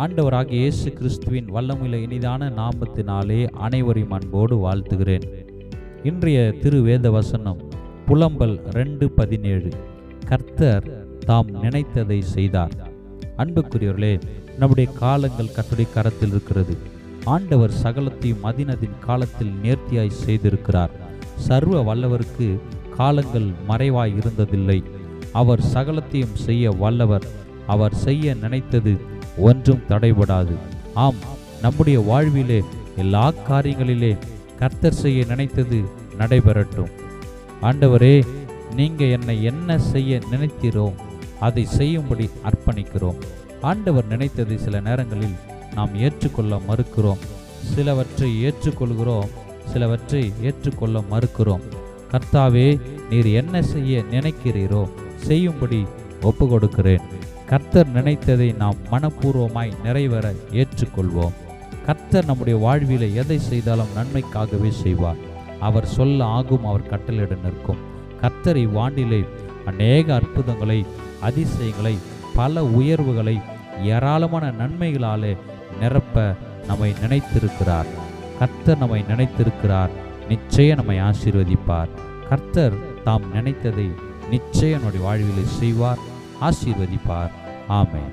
ஆண்டவராகிய இயேசு கிறிஸ்துவின் வல்லமுள்ள இனிதான நாமத்தினாலே அனைவரையும் அன்போடு வாழ்த்துகிறேன். இன்றைய திருவேத வசனம் புலம்பல் ரெண்டு பதினேழு. கர்த்தர் தாம் நினைத்ததை செய்தார். அன்புக்குரியவர்களே நம்முடைய காலங்கள் கர்த்தருடைய கரத்தில் இருக்கிறது. ஆண்டவர் சகலத்தையும் மதினதின் காலத்தில் நேர்த்தியாய் செய்திருக்கிறார். சர்வ வல்லவருக்கு காலங்கள் மறைவாய் இருந்ததில்லை. அவர் சகலத்தையும் செய்ய வல்லவர். அவர் செய்ய நினைத்தது ஒன்றும் தடைபடாது. ஆம் நம்முடைய வாழ்விலே எல்லா காரியங்களிலே கர்த்தர் செய்ய நினைத்தது நடைபெறட்டும். ஆண்டவரே நீங்க என்னை என்ன செய்ய நினைத்தீரோ அதை செய்யும்படி அர்ப்பணிக்கிறோம். ஆண்டவர் நினைத்ததை சில நேரங்களில் நாம் ஏற்றுக்கொள்ள மறுக்கிறோம். சிலவற்றை ஏற்றுக்கொள்கிறோம் சிலவற்றை ஏற்றுக்கொள்ள மறுக்கிறோம். கர்த்தாவே நீர் என்ன செய்ய நினைக்கிறீரோ செய்யும்படி ஒப்பு கொடுக்கிறேன் கர்த்தர் நினைத்ததை நாம் மனப்பூர்வமாய் நிறைவேற ஏற்றுக்கொள்வோம். கர்த்தர் நம்முடைய வாழ்வில எதை செய்தாலும் நன்மைக்காகவே செய்வார். அவர் சொல்ல ஆகும் அவர் கட்டளையிட நிற்கும். கர்த்தர் இவ்வாண்டிலே அநேக அற்புதங்களை அதிசயங்களை பல உயர்வுகளை ஏராளமான நன்மைகளாலே நிரப்ப நம்மை நினைத்திருக்கிறார். கர்த்தர் நம்மை நினைத்திருக்கிறார் நிச்சயம் நம்மை ஆசீர்வதிப்பார். கர்த்தர் தாம் நினைத்ததை நிச்சயம் நம்முடைய வாழ்விலை செய்வார். ஆசீர்வதிப்பார் ஆமென்